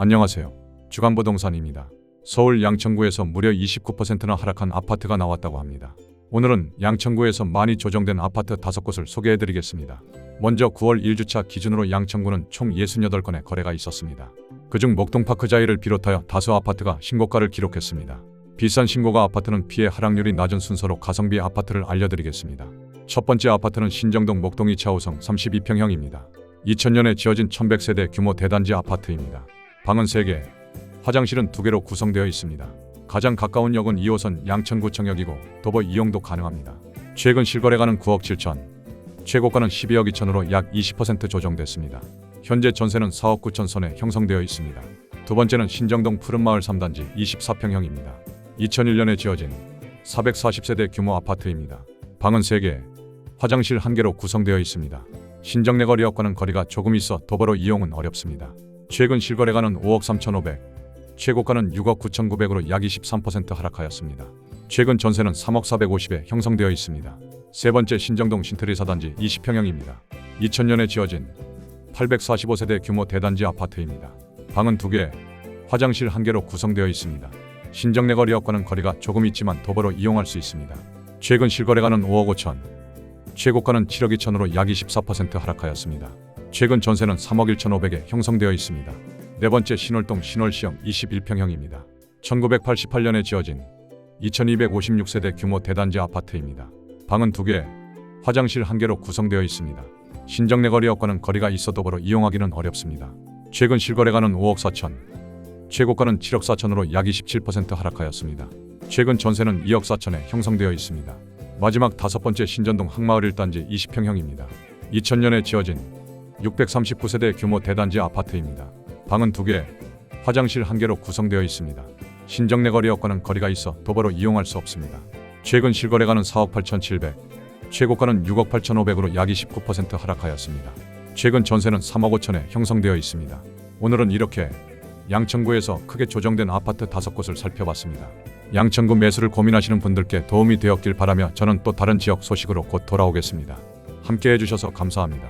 안녕하세요. 주간부동산입니다. 서울 양천구에서 무려 29%나 하락한 아파트가 나왔다고 합니다. 오늘은 양천구에서 많이 조정된 아파트 5곳을 소개해드리겠습니다. 먼저 9월 1주차 기준으로 양천구는 총 68건의 거래가 있었습니다. 그중 목동파크 자이를 비롯하여 다수 아파트가 신고가를 기록했습니다. 비싼 신고가 아파트는 피해 하락률이 낮은 순서로 가성비 아파트를 알려드리겠습니다. 첫 번째 아파트는 신정동 목동 2차 5성 32평형입니다. 2000년에 지어진 1100세대 규모 대단지 아파트입니다. 방은 3개, 화장실은 2개로 구성되어 있습니다. 가장 가까운 역은 2호선 양천구청역이고 도보 이용도 가능합니다. 최근 실거래가는 9억 7천, 최고가는 12억 2천으로 약 20% 조정됐습니다. 현재 전세는 4억 9천 선에 형성되어 있습니다. 두 번째는 신정동 푸른마을 3단지 24평형입니다. 2001년에 지어진 440세대 규모 아파트입니다. 방은 3개, 화장실 1개로 구성되어 있습니다. 신정내 거리역과는 거리가 조금 있어 도보로 이용은 어렵습니다. 최근 실거래가는 5억 3,500, 최고가는 6억 9,900으로 약 23% 하락하였습니다. 최근 전세는 3억 450에 형성되어 있습니다. 세 번째 신정동 신트리 4단지 20평형입니다. 2000년에 지어진 845세대 규모 대단지 아파트입니다. 방은 2개, 화장실 1개로 구성되어 있습니다. 신정내 거리역과는 거리가 조금 있지만 도보로 이용할 수 있습니다. 최근 실거래가는 5억 5천, 최고가는 7억 2천으로 약 24% 하락하였습니다. 최근 전세는 3억 1천5백에 형성되어 있습니다. 네 번째 신월동 신월시형 21평형입니다. 1988년에 지어진 2256세대 규모 대단지 아파트입니다. 방은 2개, 화장실 1개로 구성되어 있습니다. 신정내 거리역과는 거리가 있어 도보로 이용하기는 어렵습니다. 최근 실거래가는 5억 4천, 최고가는 7억 4천으로 약 27% 하락하였습니다. 최근 전세는 2억 4천에 형성되어 있습니다. 마지막 다섯 번째 신전동 항마을 1단지 20평형입니다. 2000년에 지어진 639세대 규모 대단지 아파트입니다. 방은 2개, 화장실 1개로 구성되어 있습니다. 신정내 거리역과는 거리가 있어 도보로 이용할 수 없습니다. 최근 실거래가는 4억 8,700, 최고가는 6억 8,500으로 약 29% 하락하였습니다. 최근 전세는 3억 5천에 형성되어 있습니다. 오늘은 이렇게 양천구에서 크게 조정된 아파트 5곳을 살펴봤습니다. 양천구 매수를 고민하시는 분들께 도움이 되었길 바라며 저는 또 다른 지역 소식으로 곧 돌아오겠습니다. 함께 해주셔서 감사합니다.